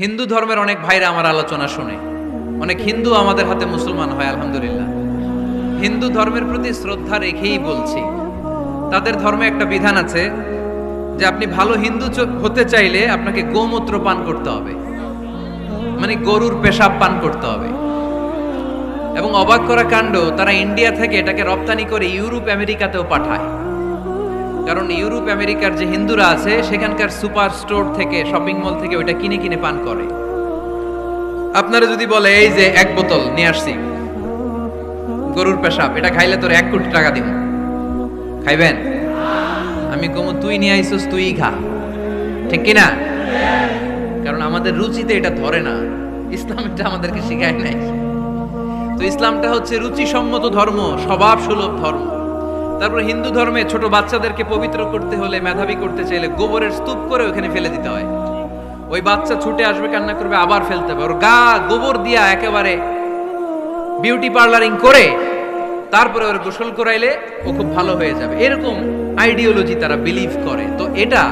হিন্দু ধর্মের অনেক ভাইরা আমার আলোচনা শুনে। অনেক হিন্দু আমাদের হাতে মুসলমান হয়, আলহামদুলিল্লাহ। হিন্দু ধর্মের প্রতি শ্রদ্ধা রেখেই বলছি। তাদের ধর্মে একটা বিধান আছে যে আপনি ভালো হিন্দু হতে চাইলে আপনাকে গোমূত্র পান করতে হবে। মানে গরুর পেশাব পান করতে হবে। এবং অবাক করা কাণ্ড, তারা ইন্ডিয়া থেকে এটাকে রপ্তানি করে ইউরোপ, আমেরিকাতেও পাঠায়। কারণ ইউরোপ, আমেরিকার যে হিন্দুরা আছে, সেখানকার সুপার স্টোর থেকে, শপিং মল থেকে ওইটা কিনে কিনে পান করে। আপনারা যদি বলে, এই যে এক বোতল, নিয়ে আসছি। গরুর পেশাব, এটা খাইলে তোর এক কোটি টাকা দিব খাইবেন? আমি কমু, তুই নিয়ে আইসস, তুই খা। ঠিক কিনা? কারণ আমাদের রুচিতে এটা ধরে না। ইসলাম এটা আমাদেরকে শিখায় নাই। তো ইসলামটা হচ্ছে রুচিসম্মত ধর্ম স্বভাব সুলভ ধর্ম। তারপর হিন্দু ধর্মে ছোট বাচ্চাদেরকে পবিত্র করতে হলে, মেধাবী করতে চাইলে গোবরের স্তূপ করে ওখানে ফেলে দিতে হয়। ওই বাচ্চা ছুটে আসবে, কান্না করবে, আবার ফেলতে হবে। ওর গা গোবর দিয়া একেবারে বিউটি পার্লারিং করে, তারপরে ওর গোসল করাইলে ও খুব ভালো হয়ে যাবে। এরকম আইডিওলজি তারা বিলিভ করে। তো এটা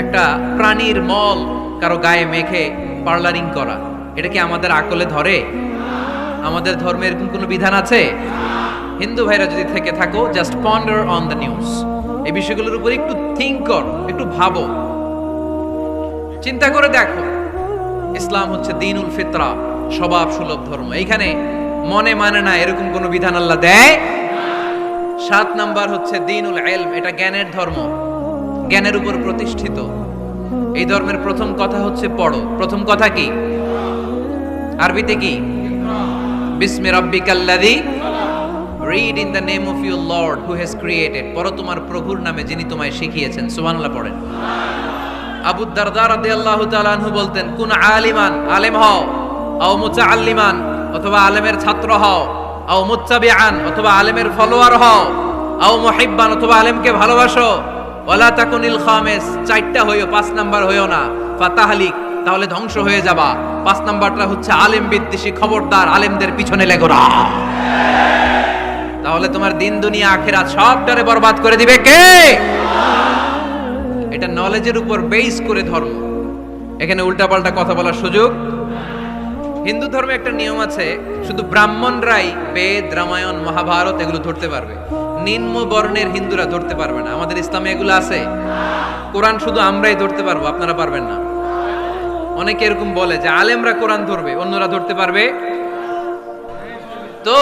একটা প্রাণীর মল কারও গায়ে মেখে পার্লারিং করা। এটা কি আমাদের আকলে ধরে? আমাদের ধর্মে এরকম কোনো বিধান আছে? হিন্দু ভাইরা যদি থেকে থাকো just ponder on the news এই বিষয়গুলোর উপর একটু থিঙ্ক করো, একটু ভাবো। চিন্তা করে দেখো। ইসলাম হচ্ছে দিনুল ফিতরা, স্বভাব সুলভ ধর্ম। এইখানে মনে মানে না, এরকম কোনো বিধান আল্লাহ দেয়? সাত নাম্বার হচ্ছে দিনুল এলম এটা জ্ঞানের ধর্ম। জ্ঞানের উপর প্রতিষ্ঠিত। এই ধর্মের প্রথম কথা হচ্ছে পড়ো। প্রথম কথা কি? আরবিতে কি? বিসমি রাব্বিকাল্লাযী read in the name of your lord who has created পড়ো তোমার প্রভুর নামে যিনি তোমায় শিখিয়েছেন। সুবহানাল্লাহ পড়েন। আবু দারদা রাদিয়াল্লাহু তাআলা আনহু বলতেন, কোন আলিমান, আলেম হও, আও মুতাআল্লিমান, অথবা আলেমের ছাত্র হও, আও মুত্তাবিআন, অথবা আলেমের ফলোয়ার হও, আও মুহিব্বান, অথবা আলেমকে ভালোবাসো, ওয়ালা তাকুনিল খামিস, চারটা হইও, পাঁচ নাম্বার হইও না। ফাতাহলিক, তাহলে ধ্বংস হয়ে যাবা। পাঁচ নাম্বারটা হচ্ছে আলেম বিদ্বেষী খবরদার, আলেমদের পিছনে লেগো না। তাহলে তোমার দিন, দুনিয়া, আখেরাত সবটারে বরবাদ করে দিবে কে? এটা নলেজের উপর বেস করে ধর্ম। এখানে উল্টাপাল্টা কথা বলার সুযোগ। হিন্দু ধর্মে একটা নিয়ম আছে, শুধু ব্রাহ্মণরাই বেদ, রামায়ণ, মহাভারত এগুলো ধরতে পারবে। নিম্ন বর্ণের হিন্দুরা ধরতে পারবে না। আমাদের ইসলামে এগুলো আছে। কোরআন শুধু আমরাই ধরতে পারব, আপনারা পারবেন না। অনেকে এরকম বলে যে, আলেমরা কোরআন ধরবে, অন্যরা ধরতে পারবে। তো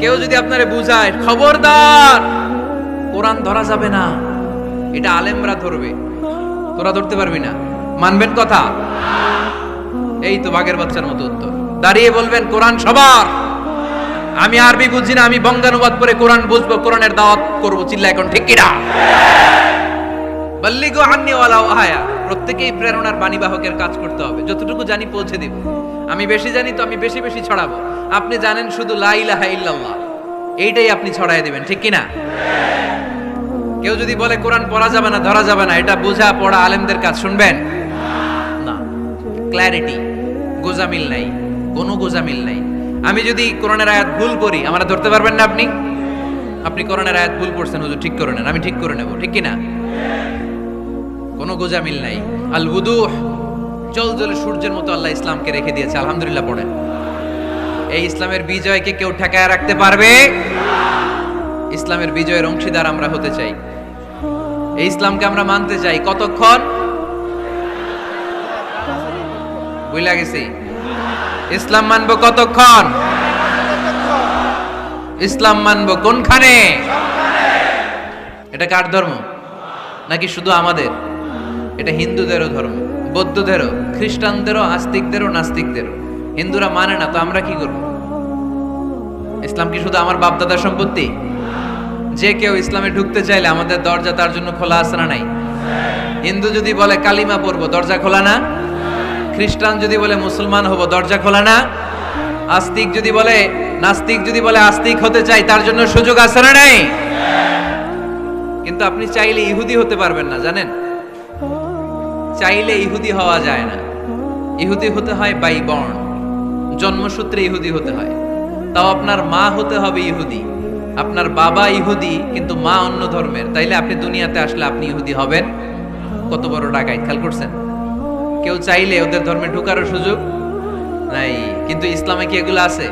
কেউ যদি আপনারে বুঝায়, খবরদার! কোরআন ধরা যাবে না। এটা আলেমরা ধরবে। তোরা ধরতে পারবি না। মানবেন কথা? এই তো বাঘের বাচ্চার মতো উত্তর। দাঁড়িয়ে বলবেন, কোরআন সবার! আমি আরবি বুঝি না, আমি বঙ্গানুবাদ করে কোরআন বুঝব, কোরআনের দাওয়াত করব। চিল্লা এখন ঠিক কিনা? বল্লিগো আন্নি ওয়ালাও আয়া প্রত্যেকেই প্রেরণার বাণীবাহকের কাজ করতে হবে। যতটুকু জানি পৌঁছে দিব। আমি বেশি জানি তো আমি বেশি বেশি ছড়াবো। আপনি জানেন শুধু লা ইলাহা ইল্লাল্লাহ। এইটাই আপনি ছড়াই দিবেন, ঠিক কিনা? কেউ যদি বলে কোরআন পড়া যাবে না, ধরা যাবে না, এটা বোঝা পড়া আলেমদের কাজ, শুনবেন? না। ক্ল্যারিটি গোজামিল নাই, কোনো গোজামিল নাই। আমি যদি কোরআনের আয়াত ভুল করি, আমরা ধরতে পারবেন না আপনি? আপনি কোরআনের আয়াত ভুল করছেন হুজুর, ঠিক করে নেন, আমি ঠিক করে নেব, ঠিক কি না কোনো গোজামিল নাই। আল বুদুহ জল জলে সূর্যের মতো আল্লাহ ইসলামকে রেখে দিয়েছে। আলহামদুলিল্লাহ পড়েন। এই ইসলামের বিজয়কে কেউ ঠেকায় রাখতে পারবে? ইসলামের বিজয়ের অংশীদার আমরা হতে চাই। এই ইসলামকে আমরা মানতে চাই। কতক্ষণ? বুঝলা গেছি? ইসলাম মানবো কতক্ষণ? ইসলাম মানবো কোনখানে? এটা কার ধর্ম? নাকি শুধু আমাদের? এটা হিন্দুদেরও ধর্ম, বৌদ্ধদেরও, খ্রিস্টানদেরও, আস্তিকদেরও, নাস্তিকদেরও। হিন্দুরা মানে না, তো আমরা কি করব? ইসলাম কি শুধু আমার বাপদাদার সম্পত্তি? যে কেউ ইসলামে ঢুকতে চাইলে আমাদের দরজা তার জন্য খোলা আছে না নাই? হিন্দু যদি বলে কালিমা পড়ব, দরজা খোলা না? খ্রিস্টান যদি বলে মুসলমান হব, দরজা খোলা না? আস্তিক যদি বলে, নাস্তিক যদি বলে আস্তিক হতে চাই, তার জন্য সুযোগ আছে না নাই? কিন্তু আপনি চাইলে ইহুদি হতে পারবেন না, জানেন? চাইলে ইহুদি হওয়া যায় না। ইহুদি হতে হয় বাই বর্ণ। জন্মসূত্রে ইহুদি হতে হয়। তাও আপনার মা হতে হবে ইহুদি। আপনার বাবা ইহুদি, কিন্তু মা অন্য ধর্মের। তাইলে আপনি দুনিয়াতে আসলে আপনি ইহুদি হবেন। কত বড় ডাকাই খেয়াল করছেন? কেউ চাইলে ওদের ধর্মে ঢুকারও সুযোগ নাই, কিন্তু ইসলামে কি এগুলো আছে?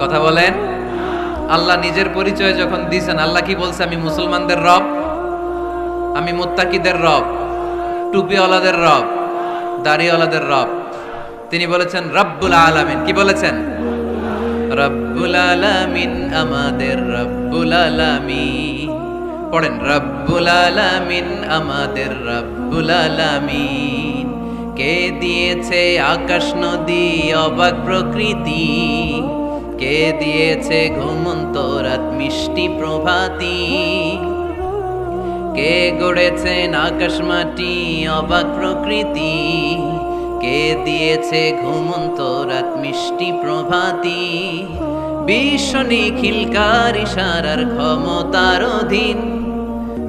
কথা বলেন। আল্লাহ নিজের পরিচয় যখন দিয়েছেন আল্লাহ কি বলছে? আমি মুসলমানদের রব, আমি মুত্তাকিদের রব। টুপিওয়ালাদের রব, দাড়িওয়ালাদের রব। তিনি বলেছেন, রব্বুল আলামিন। কি বলেছেন? রব্বুল আলামিন আমাদের রব্বুল আলামিন। পড়েন, রব্বুল আলামিন আমাদের রব্বুল আলামিন। কে দিয়েছে আকাশ নদী, অবাক প্রকৃতি? কে দিয়েছে ঘুমন্ত রাত, মিষ্টি প্রভাতী? কে গড়েছেন আকাশ মাটি, অবাক প্রকৃতি? কে দিয়েছে ঘুমন্ত রাত মিষ্টি প্রভাতী? বিশ্ব নিখিলকার ইশারার ক্ষমতার অধীন?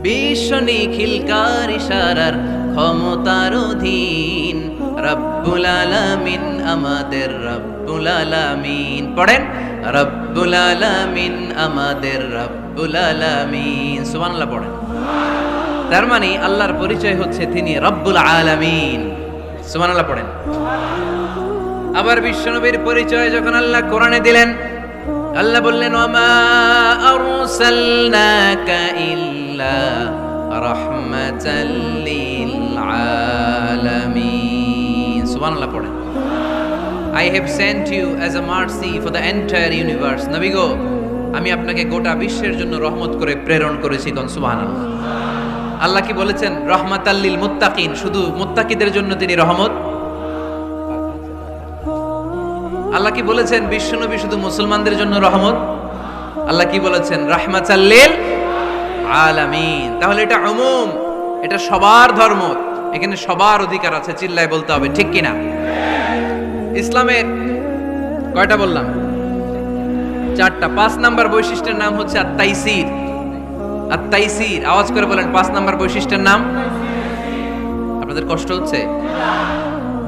বিশ্ব নিখিলকার ইশারার ক্ষমতার অধীন? রব্বুল আলামিন, আমাদের রব্বুল আলামিন। পড়েন, রব্বুল আলামিন, আমাদের রব্বুল আলামিন, সুবহানাল্লাহ পড়েন। তার মানে আল্লাহর পরিচয় হচ্ছে তিনি রব্বুল আলামিন, সুবহানাল্লাহ পড়েন। আবার বিশ্বনবীর পরিচয় যখন আল্লাহ কোরআনে দিলেন, আল্লাহ বললেন ওমা আরসালনাকা ইল্লা রাহমাতাল লিল আলামিন পড়েন। Have sent you as a mercy for the entire universe নবী গো আমি আপনাকে গোটা বিশ্বের জন্য রহমত করে প্রেরণ করেছি কোন সুবহানাল্লাহ। আল্লাহ কি বলেছেন? রহমাতাল্লিল মুত্তাকিন, শুধু মুত্তাকিদের জন্য তিনি রহমত? আল্লাহ কি বলেছেন? বিশ্বনবী শুধু মুসলমানদের জন্য রহমত? আল্লাহ কি বলেছেন? রাহমাতাল্লিল আলামিন। তাহলে এটা উমুম, এটা সবার ধর্ম। এখানে সবার অধিকার আছে, চিল্লায় বলতে হবে, ঠিক কিনা? ইসলামের কয়টা বললাম? চারটা। পাঁচ নাম্বার বৈশিষ্ট্যের নাম হচ্ছে আত্মাইসির আত্মাইসির আওয়াজ করে বলেন, পাঁচ নাম্বার বৈশিষ্ট্যের নাম? আপনাদের কষ্ট হচ্ছে?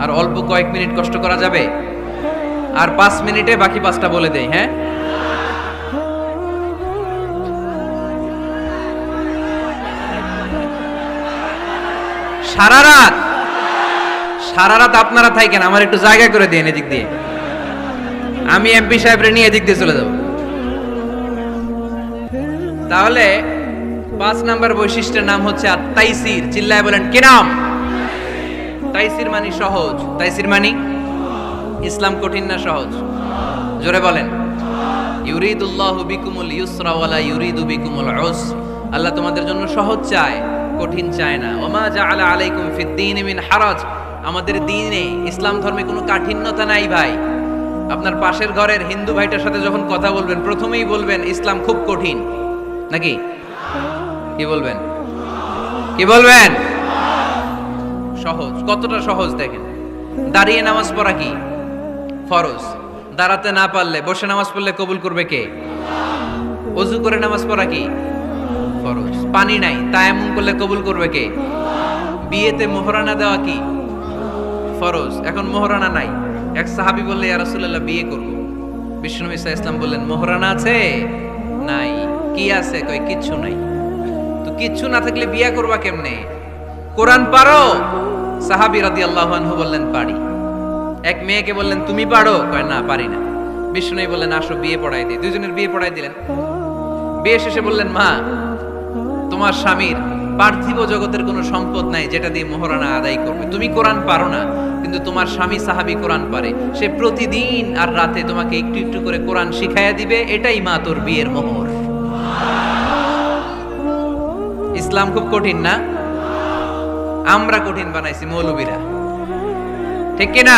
আর অল্প কয়েক মিনিট কষ্ট করা যাবে? আর পাঁচ মিনিটে বাকি পাঁচটা বলে দেই হ্যাঁ? সারা রাত! সারা রাত আপনারা থাকেন, আমার একটু জায়গা করে দিন এদিক দিয়ে। আমি এমপি সাহেবরে নিয়ে এদিক দিয়ে চলে যাব। তাহলে পাঁচ নাম্বার বৈশিষ্ট্যের নাম হচ্ছে আত্মাইসির চিল্লায় বলেন, কি নাম? তাইসির মানি সহজ। তাইসির মানি? ইসলাম কঠিন না সহজ। জোরে বলেন। ইউরিদুল্লাহ বিকুমুল ইউসরা ওয়ালা ইউরিদু বিকুমুল উসর। আল্লাহ তোমাদের জন্য সহজ চায়, কঠিন চায় না। ওমা জাআলা আলাইকুম ফিদ্দিন মিন হারাজ। আমাদের দিনে ইসলাম ধর্মে কোনো কাঠিন্যতা নাই ভাই। আপনার পাশের ঘরের হিন্দু ভাইটার সাথে যখন কথা বলবেন, প্রথমেই বলবেন, ইসলাম খুব কঠিন। নাকি? কি বলবেন? কি বলবেন? সহজ, কতটা সহজ দেখেন। দাঁড়িয়ে নামাজ পড়া কি? ফরজ। দাঁড়াতে না পারলে, বসে নামাজ পড়লে কবুল করবে কে? অজু করে নামাজ পড়া কি? ফরজ। পানি নাই তা এমন করলে কবুল করবে কে? বিয়েতে মোহরানা দেওয়া কি? ফরজ। এখন মোহরানা নাই। এক সাহাবি বললে, ইয়া বিয়ে করব। বিষ্ণু ইসা ইসলাম বললেন, মোহরানা আছে? নাই। কি আছে? কই, কিচ্ছু নাই। তো কিচ্ছু না থাকলে বিয়ে করবা কেমনে? কোরআন পারো? সাহাবি রাদিয়াল্লাহু আনহু বললেন, পারি। এক মেয়েকে বললেন, তুমি পারো? কয়, না, পারি না। বিষ্ণু বললেন, আসো, বিয়ে পড়াই দিই দুজনের বিয়ে পড়াই দিলেন। বিয়ে শেষে বললেন, মা, তোমার স্বামীর পার্থিব জগতের কোনো সম্পদ নাই যেটা দিয়ে মোহরানা আদায় করবে। তুমি কোরআন পারো না, কিন্তু তোমার স্বামী সাহাবি কোরআন পারে। সে প্রতিদিন আর রাতে তোমাকে একটু একটু করে কোরআন শিখাইয়া দিবে, এটাই মা তোর বিয়ের মোহর। ইসলাম খুব কঠিন না? আমরা কঠিন বানাইছি মৌলবীরা। ঠিক কিনা?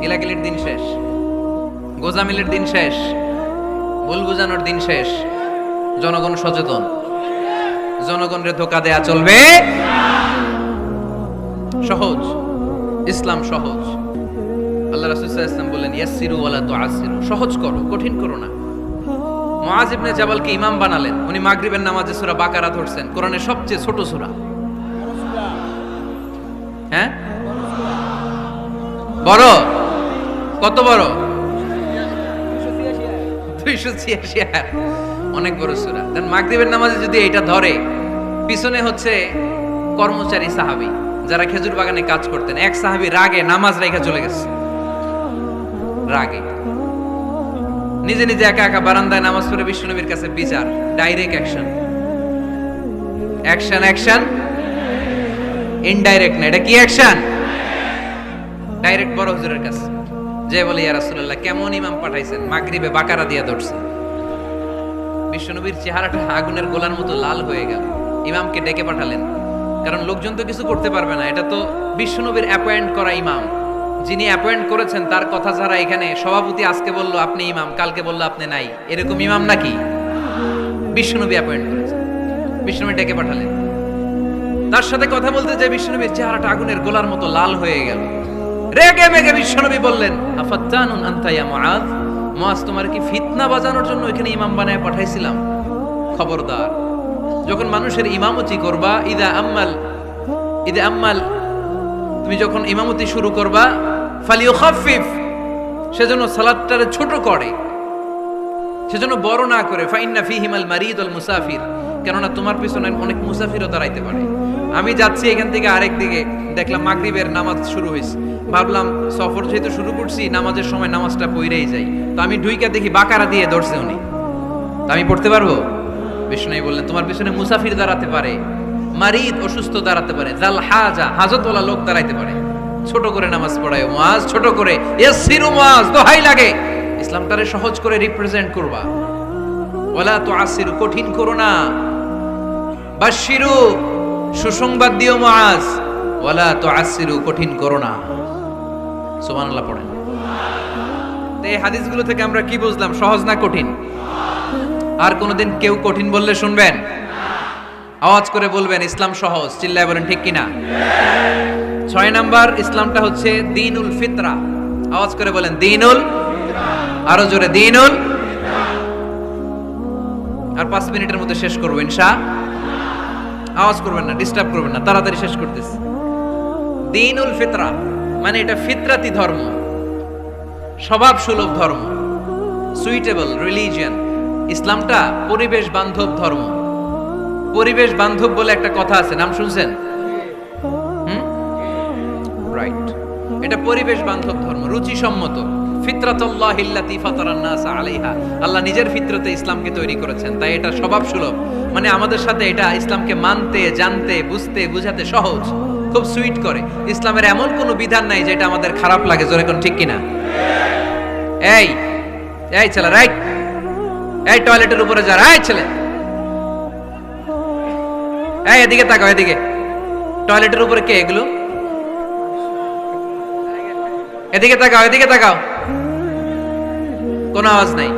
কিলাকিলির দিন শেষ, গোজামিলের দিন শেষ, ভুল বুঝানোর দিন শেষ। জনগণ সচেতন, জনগণের ধোকা দেয়া চলবে। সহজ, ইসলাম সহজ। আল্লাহ রাসূল ওয়াসাল্লাম বললেন, ইয়াসসিরু ওয়ালা তুআসসিরু। সহজ করো, কঠিন করো না। মুআজ ইবনে জাবালকে ইমাম বানালেন, উনি মাগরিবের নামাজে সূরা বাকারা ধরছেন, কোরআনের সবচেয়ে ছোট সূরা। হ্যাঁ? বড়? কত বড়? দুইশো ছিয়াশি আয়াত। অনেক বড় সূরা। দেন মাগরিবের নামাজে যদি এটা ধরে, পিছনে হচ্ছে কর্মচারী সাহাবী, যারা খেজুর বাগানে কাজ করতেন। এক সাহাবী রাগে, নামাজ রেখে চলে গেছে। রাগে। নিজে নিজে একা একা বারান্দায় নামাজ পড়ে বিশ্বনবীর কাছে বিচার direct action action action indirect না। এটা কি অ্যাকশন ডাইরেক্ট বড় হুজুরের কাছে। যে বলে, ইয়া রাসূলুল্লাহ, কেমন ইমাম পাঠাইছেন? মাগরিবে বাকারা দিয়া ধরছে। বিশ্বনবীর চেহারাটা আগুনের গোলার মতো লাল হয়ে গেল। ইমামকে ডেকে পাঠালেন। কারণ লোকজন তো কিছু করতে পারবে না। এটা তো বিশ্বনবীর অ্যাপয়েন্ট করা ইমাম। যিনি অ্যাপয়েন্ট করেছেন, তার কথা ছাড়া এখানে, সভাপতি আজকে বলল, আপনি ইমাম, কালকে বলল, আপনি নাই। এরকম ইমাম নাকি? বিশ্বনবী অ্যাপয়েন্ট করেছেন। বিশ্বনবী ডেকে পাঠালেন। তার সাথে কথা বলতে যে বিশ্বনবীর চেহারাটা আগুনের গোলার মতো লাল হয়ে গেল। রেগে মেগে বিশ্বনবী বললেন, আফাত্তানুন আনতা ইয়া মুআজ মুআজ তোমার কি ফিতনা বাজানোর জন্য এখানে ইমাম বানায় পাঠাইছিলাম? খবরদার, যখন মানুষের ইমামতি করবা, ইদা আম্মাল ইদা আম্মাল, তুমি যখন ইমামতি শুরু করবা ফালিও খাফিফ সেজন্য সালাদটারে ছোট করে সেজন্য বড় না করে, ফাইন্না ফিহিমাল মারিদ আল মুসাফির, কেননা তোমার পিছনে অনেক মুসাফিরও দাঁড়াইতে পারে। আমি যাচ্ছি এখান থেকে আরেক দিকে দেখলাম মাগরিবের নামাজ শুরু হয়েছে। ভাবলাম, সফর যেহেতু শুরু করছি, নামাজের সময় নামাজটা পইরেই যাই। তো আমি ঢুইকা দেখি বাকারা দিয়ে ধরছে উনি। তা আমি পড়তে পারব? বিষ্ণু বললেন, তোমার পিছনে মুসাফির দাঁড়াতে পারে, মারিদ অসুস্থ দাঁড়াতে পারে জাল হাজা হাজতওয়ালা লোক দাঁড়াইতে পারে। ছোট করে নামাজ পড়ায় মাজ ছোট করে ইয়াসিরু মাজ দোহাই লাগে। ইসলামটারে সহজ করে রিপ্রেজেন্ট করবা। ওয়ালা তো আসিরু কঠিন করো না। বাশিরু সুসংবাদ দিও মাজ। ওয়ালা তো আসিরু কঠিন করো না। সুবহানাল্লাহ পড়েন। এই হাদিসগুলো থেকে আমরা কি বুঝলাম? সহজ না কঠিন? আর কোনোদিন কেউ কঠিন বললে শুনবেন? আওয়াজ করে বলবেন, ইসলাম সহজ। চিল্লায় বলেন, ঠিক কিনা? ছয় নাম্বার, ইসলামটা হচ্ছে দিনুল ফিতরা। আওয়াজ করে বলেন, দিনুল আরও জোরে, দিনুল আর পাঁচ মিনিটের মধ্যে শেষ করব, ইনশা। আওয়াজ করবেন না, ডিস্টার্ব করবেন না, তাড়াতাড়ি শেষ করতেছি। দিনুল ফিতরা মানে এটা ফিতরাতি ধর্ম, স্বভাব সুলভ ধর্ম সুইটেবল রিলিজিয়ান ইসলামটা পরিবেশ বান্ধব ধর্ম। পরিবেশ বান্ধব বলে একটা কথা আছে, নাম শুনছেন? রাইট এটা পরিবেশ বান্ধব ধর্ম আলাইহা। আল্লাহ নিজের ফিতরতে ইসলামকে তৈরি করেছেন, তাই এটা স্বভাব সুলভ। মানে আমাদের সাথে এটা ইসলামকে মানতে, জানতে, বুঝতে, বুঝাতে সহজ। খুব সুইট করে। ইসলামের এমন কোনো বিধান নাই যেটা আমাদের খারাপ লাগে, জোরে কোন ঠিক কিনা? এই এই ছেলে, রাইট। এই টয়লেটের উপরে যা এই ছেলে। এই, এদিকে তাকাও, এদিকে। টয়লেটের উপরে কে এগুলো? এদিকে তাকাও এদিকে তাকাও। কোনো আওয়াজ নাই।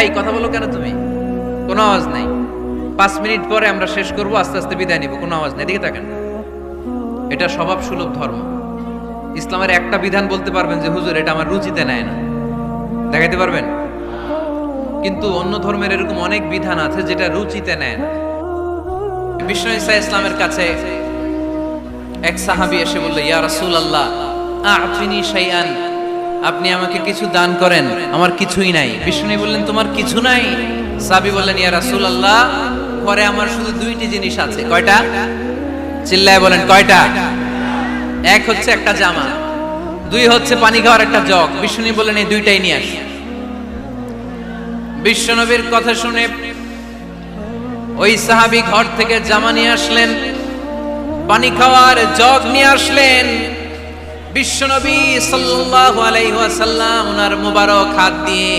এই, কথা বলো কেন তুমি? কোনো আওয়াজ নাই। পাঁচ মিনিট পরে আমরা শেষ করব, আস্তে আস্তে বিদায় নিব, কোনো আওয়াজ নেই। এদিকে তাকান। এটা স্বভাব সুলভ ধর্ম। ইসলামের একটা বিধান বলতে পারবেন যে, হুজুর, এটা আমার রুচিতে নেয় না। দেখাইতে পারবেন? কিন্তু অন্য ধর্মের এরকম অনেক বিধান আছে যেটা রুচিতে নেয় না। বিষ্ণু ইসা ইসলামের কাছে এক সাহাবি এসে বলল, ইয়া রাসূল আল্লাহ আফিনি শাইআন, আপনি আমাকে কিছু দান করেন, আমার কিছুই নাই। বিষ্ণু বললেন, তোমার কিছু নাই? সাবি বললেন, ইয়া রাসূল আল্লাহ ঘরে আমার শুধু দুইটি জিনিস আছে। কয়টা? চিল্লায় বলেন, কয়টা? এক হচ্ছে একটা জামা, দুই হচ্ছে পানি খাওয়ার একটা জগ। বিষ্ণু বলেন এই দুইটাই নিয়ে আস। বিশ্বনবীর কথা শুনে ওই সাহাবি ঘর থেকে জামা নিয়ে আসলেন, পানি খাওয়ার জগ নিয়ে আসলেন। বিশ্বনবী সাল্লাল্লাহু আলাইহি ওয়াসাল্লাম ওনার মোবারক হাত দিয়ে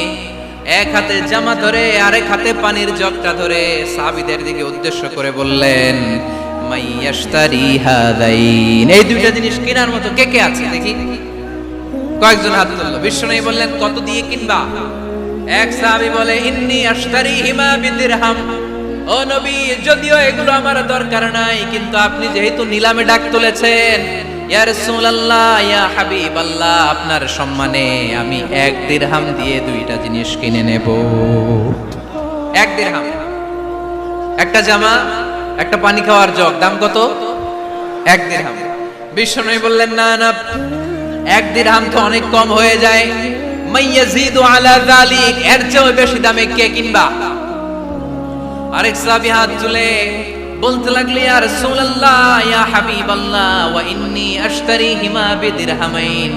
এক হাতে জামা ধরে, আরেক হাতে পানির জগটা ধরে সাহাবীদের দিকে উদ্দেশ্য করে বললেন এই দুইটা জিনিস কেনার মতো কে কে আছে দেখি? কয়েকজন হাত তুললো। বিশ্বনবী বললেন, কত দিয়ে কিনবা? এক সাহাবী বলে, ইন্নি আশতারি হিমা বিদিরহাম। ও নবী, যদিও এগুলো আমার দরকার নাই, কিন্তু আপনি যেহেতু নিলামে ডাক তুলেছেন, ইয়া রাসূলুল্লাহ, ইয়া হাবিবাল্লাহ, আপনার সম্মানে আমি এক দিরহাম দিয়ে দুইটা জিনিস কিনে নেব। এক দিরহাম। একটা জামা একটা পানি খাওয়ার জগ। দাম কত? এক দিরহাম বিশ্বনবী বললেন, না না, এক দিরহাম তো অনেক কম হয়ে যায়। মাইয়াজিদু আলা যালিক, এর চেয়েও বেশি দামে কে কিনবা? আরেক সাহাবী হাত তুলে বলতে লাগলি, ইয়া রাসূলুল্লাহ, ইয়া হাবিবাল্লাহ, ওয়া ইন্নী আশতারিহিমা বিদিরহামাইন।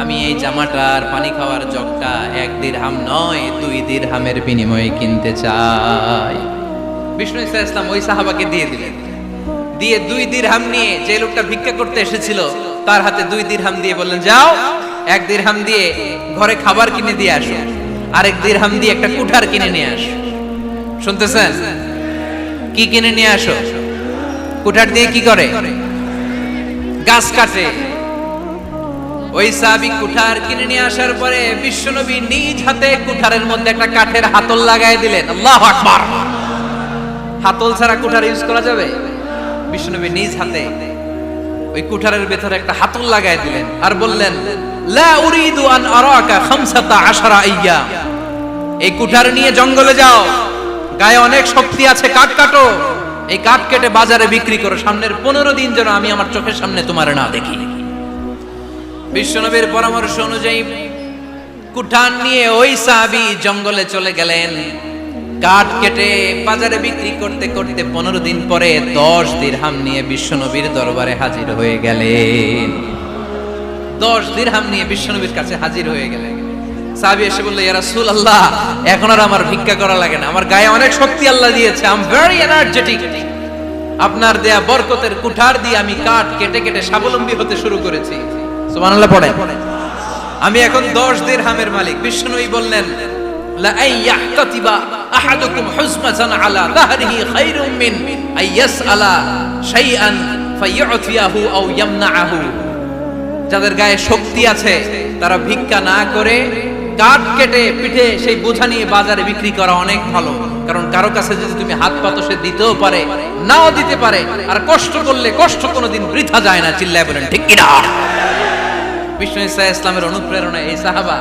আমি এই জামাটার পানি খাওয়ার জগটা এক দিরহাম নয়, দুই দিরহামের বিনিময়ে কিনতে চাই। বিষ্ণু ইসা ইসলাম ওই সাহাবাকে দিয়ে দিলেন। দিয়ে দুই দিরহাম নিয়ে যে লোকটা ভিক্ষা করতে এসেছিল, তার হাতে দুই দিরহাম দিয়ে বললেন, যাও, এক দিরহাম দিয়ে ঘরে খাবার কিনে দিয়ে আসো, আরেক দিরহাম দিয়ে একটা কুঠার কিনে নিয়ে আসো। শুনতেছেন? কি কিনে নিয়ে আসো? কুঠার দিয়ে কি করে? গাছ কাটে। ওই সাহাবী কুঠার কিনে নিয়ে আসার পরে বিশ্বনবী নিজ হাতে কুঠারের মধ্যে একটা কাঠের হাতল লাগায় দিলেন। আল্লাহু আকবার! হাতল ছাড়া কুঠার ইউজ করা যাবে? বিষ্ণুনবী নিজ হাতে ওই কুঠারের ভেতরে একটা হাতল লাগাই দিলেন আর বললেন, লা উরিদু আন আরাকা খামসাতা আশারা আইয়া। এই কুঠার নিয়ে জঙ্গলে যাও, গায়ে অনেক শক্তি আছে, কাঠ কাটো। এই কাঠ কেটে বাজারে বিক্রি করো, সামনের পনেরো দিন যেন আমি আমার চোখের সামনে তোমার না দেখি। বিশ্বনবীর পরামর্শ অনুযায়ী কুঠান নিয়ে ওই সাহাবি জঙ্গলে চলে গেলেন। কাঠ কেটে বাজারে বিক্রি করতে করতে পনেরো দিন পরে দশ দিরহাম নিয়ে বিশ্বনবীর দরবারে হাজির হয়ে গেলেন। দশ দিরহাম নিয়ে বিশ্বনবীর কাছে হাজির হয়ে গেলেন। এসে বলল আল্লাহ এখন আর আমার ভিক্ষা করা লাগে না। আমার গায়ে অনেক শক্তি আল্লাহ দিয়েছে। ভেরি এনার্জেটিক আপনার দেয়া বরকতের কুঠার দিয়ে আমি কাঠ কেটে কেটে স্বাবলম্বী হতে শুরু করেছি। সুবহানাল্লাহ পড়ে আমি এখন দশ দিরহামের মালিক। বিষ্ণুই বললেন যাদের গায়ে শক্তি আছে, তারা ভিক্ষা না করে কাঠ কেটে পিঠে সেই বোঝা নিয়ে বাজারে বিক্রি করা অনেক ভালো। কারণ কারও কাছে যদি তুমি হাত পাতো সে দিতেও পারে, নাও দিতে পারে। আর কষ্ট করলে কষ্ট কোনোদিন বৃথা যায় না, চিল্লায় বলেন, ঠিক কিনা? বিষ্ণু ইসা ইসলামের অনুপ্রেরণা এই সাহাবা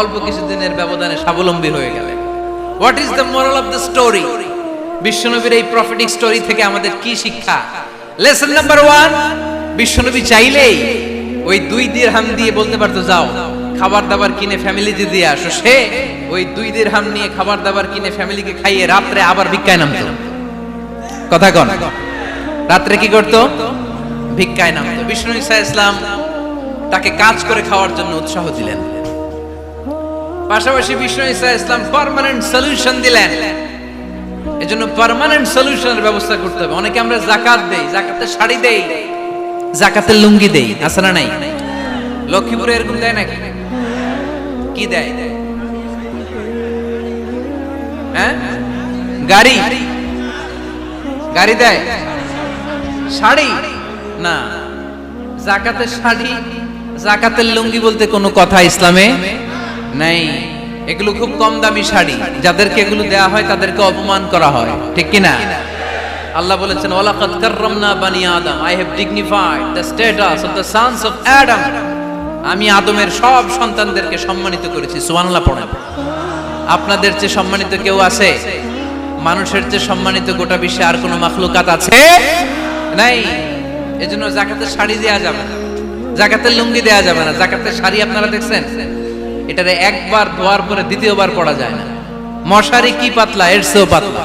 অল্প কিছুদিনের ব্যবধানে স্বাবলম্বী হয়ে গেলেন। What is the moral of the story বিশ্বনবীর এই প্রফিটিক স্টোরি থেকে আমাদের কি শিক্ষা? লেসন নাম্বার ওয়ান বিশ্বনবী চাইলেই ওই দুই দিরহাম দিয়ে বলতে পারতো, যাও খাবার দাবার কিনে ফ্যামিলিতে দিয়ে আসো। সে ওই দুই দিরহাম নিয়ে খাবার দাবার কিনে ফ্যামিলিকে খাইয়ে রাত্রে আবার ভিক্ষায় নামতো। কথা কন। রাত্রে কি করতো? ভিক্ষায় নামতো। বিষ্ণু ইসা ইসলাম তাকে কাজ করে খাওয়ার জন্য উৎসাহ দিলেন। পাশাপাশি বিষ্ণু ইসা ইসলাম পার্মানেন্ট সলিউশন দিলেন। এজন্য পারমানেন্ট সলিউশনের ব্যবস্থা করতে হবে। অনেকে আমরা জাকাত দেই, জাকাতের শাড়ি দেই, জাকাতের লুঙ্গি দেই, আছে না নাই? লক্ষ্মীপুরে এরকম দেয় নাকি? কি দেয়? হ্যাঁ? গাড়ি? গাড়ি দেয়? শাড়ি? না। জাকাতের শাড়ি জাকাতের লুঙ্গি বলতে কোনো কথা ইসলামে নাই। এগুলো খুব কম দামি শাড়ি। যাদেরকে এগুলো দেয়া হয়, তাদেরকে অপমান করা হয়। ঠিক কি না? আল্লাহ বলেছেন, ওয়ালাকাদ কাররামনা বানি আদম। I have dignified the status of the sons of Adam আমি আদমের সব সন্তানদেরকে সম্মানিত করেছি। সুবহানাল্লাহ পড়েন। আপনাদের চেয়ে সম্মানিত কেউ আছে? মানুষের চেয়ে সম্মানিত গোটা বিশ্বে আর কোনো মাখলুকাত আছে? নাই। এজন্য জাকাতের শাড়ি দেয়া যাবে না। জাকাতের লুঙ্গি দেয়া যাবে না। জাকাতের শাড়ি আপনারা দেখছেন? এটারে একবার ধোয়ার পরে দ্বিতীয়বার পড়া যায় না। মশারি কি পাতলা, এর চেয়েও পাতলা।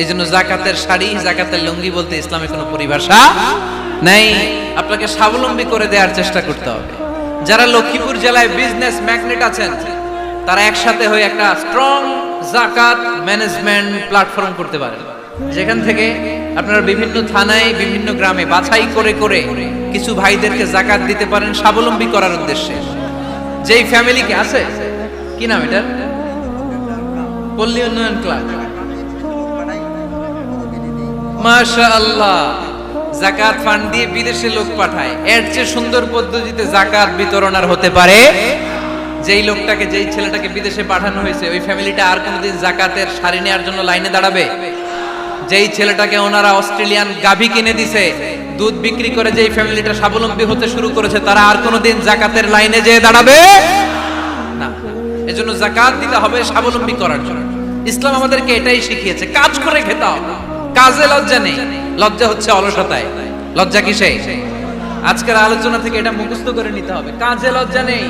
এই জন্য জাকাতের শাড়ি, জাকাতের লুঙ্গি বলতে ইসলামে কোনো পরিভাষা নাই। আপনাকে স্বাবলম্বী করে দেওয়ার চেষ্টা করতে হবে। যারা লক্ষ্মীপুর জেলায় বিজনেস ম্যাগনেট আছেন, তারা একসাথে হয়ে একটা স্ট্রং জাকাত ম্যানেজমেন্ট প্ল্যাটফর্ম করতে পারেন। যেখান থেকে আপনারা বিভিন্ন থানায়, বিভিন্ন গ্রামে বাছাই করে করে কিছু ভাইদেরকে জাকাত দিতে পারেন স্বাবলম্বী করার উদ্দেশ্যে। যেই ফ্যামিলিকে আছে? কি নাম এটা পল্লী উন্নয়ন ক্লাব। মাশা আল্লাহ জাকাত ফান্ড দিয়ে বিদেশে লোক পাঠায়। এর চেয়ে সুন্দর পদ্ধতিতে জাকাত বিতরণ আর হতে পারে যেই লোকটাকে, যেই ছেলেটাকে বিদেশে পাঠানো হয়েছে, ওই ফ্যামিলিটা আর কোনোদিন জাকাতের সারি নেওয়ার জন্য লাইনে দাঁড়াবে? যেই ছেলেটাকে ওনারা অস্ট্রেলিয়ান গাভী কিনে দিছে, দুধ বিক্রি করে যেই ফ্যামিলিটা স্বাবলম্বী হতে শুরু করেছে, তারা আর কোনোদিন জাকাতের লাইনে যেয়ে দাঁড়াবে? না এজন্য জাকাত দিতে হবে স্বাবলম্বী করার জন্য। ইসলাম আমাদেরকে এটাই শিখিয়েছে, কাজ করে খেতে হবে। কাজে লজ্জা নেই। লজ্জা হচ্ছে অলসতায়। লজ্জা কিসে আজকের আলোচনা থেকে এটা মুখস্থ করে নিতে হবে। কাজে লজ্জা নেই।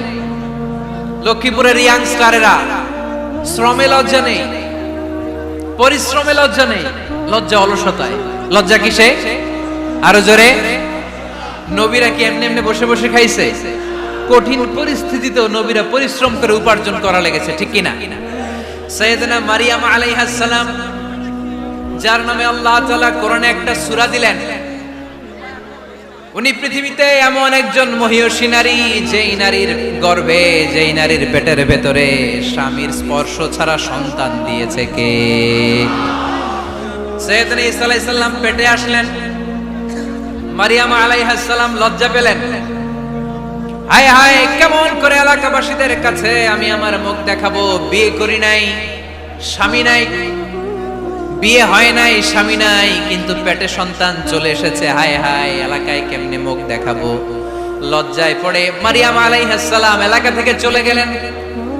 লক্ষ্মীপুরের ইয়াংস্টারেরা শ্রমে লজ্জা নেই। পরিশ্রমে লজ্জা নেই। লজ্জা অলসতায়। লজ্জা কিসে? আরও জোরে। নবীরা কি এমনি এমনি বসে বসে খাইছে? কঠিন পরিস্থিতিতেও নবীরা পরিশ্রম করে উপার্জন করা লেগেছে, ঠিক কিনা? সৈয়দনা মারিয়াম আলাইহাস সালাম, যার নামে আল্লাহ তাআলা কোরআনে একটা সূরা দিলেন। উনি পৃথিবীতে এমন একজন মহিয়সী নারী, যেই নারীর গর্ভে, যেই নারীর পেটের ভেতরে স্বামীর স্পর্শ ছাড়া সন্তান দিয়েছে কে? সৈয়দনা ঈসা আলাইহিস পেটে আসলেন। মারিয়াম আলাইহাস সালাম লজ্জা পেলেন। হায় হায়, কেমন করে এলাকাবাসীদের কাছে আমি আমার মুখ দেখাবো? বিয়ে করি নাই, স্বামী নাই, বিয়ে হয় নাই, স্বামী নাই, কিন্তু পেটে সন্তান চলে এসেছে। হায় হায়, এলাকায় কেমনে মুখ দেখাবো? লজ্জায় পড়ে মারিয়াম আলাইহাস সালাম এলাকা থেকে চলে গেলেন।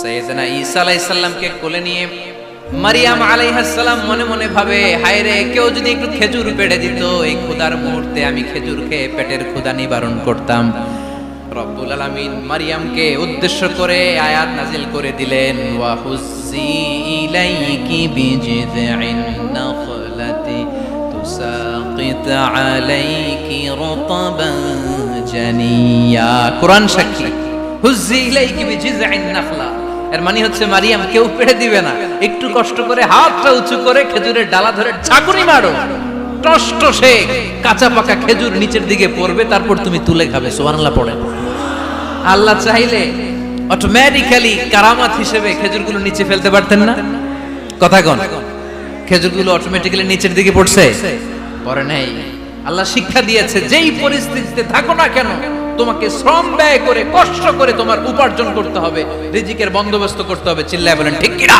সৈয়দনা ঈসা আলাইহিস সালামকে কোলে নিয়ে মারিয়াম আলাইহাস সালাম মনে মনে ভাবে, হায় রে, কেউ যদি একটু খেজুর পেড়ে দিত, এই ক্ষুধার মুহূর্তে আমি খেজুর খেয়ে পেটের ক্ষুধা নিবারণ করতাম। রব্বুল আলামিন মারিয়ামকে উদ্দেশ্য করে আয়াত নাজিল করে দিলেন, ওয়া হুজ্জি ইলাইকি বিজিযিন নাখলাতি তুসাকিত আলাইকি রতাবান জানিয়া। কোরআন সাক্ষী হুজ্জি ইলাইকি বিজিযিন নাখলা। এর মানে হচ্ছে মারিয়াম, কেউ পেড়ে দিবে না। একটু কষ্ট করে হাতটা উঁচু করে খেজুরের ডালা ধরে ঝাঁকুনি মারো। টষ্ট সে কাঁচা পাকা খেজুর নিচের দিকে পড়বে, তারপর তুমি তুলে খাবে, সুবহানাল্লাহ পড়ে। আল্লাহ চাইলে অটোমেটিক্যালি কারামাত হিসেবে খেজুরগুলো নিচে ফেলতে পারতেন না। কথা কোন, খেজুরগুলো অটোমেটিক্যালি নিচের দিকে পড়ছে? পরে নেই। আল্লাহ শিক্ষা দিয়েছে, যেই পরিস্থিতিতে থাকো না কেন তোমাকে শ্রম ব্যয় করে, কষ্ট করে তোমার উপার্জন করতে হবে, রিজিকের বন্দোবস্ত করতে হবে। চিল্লায় বলেন, ঠিক কিনা?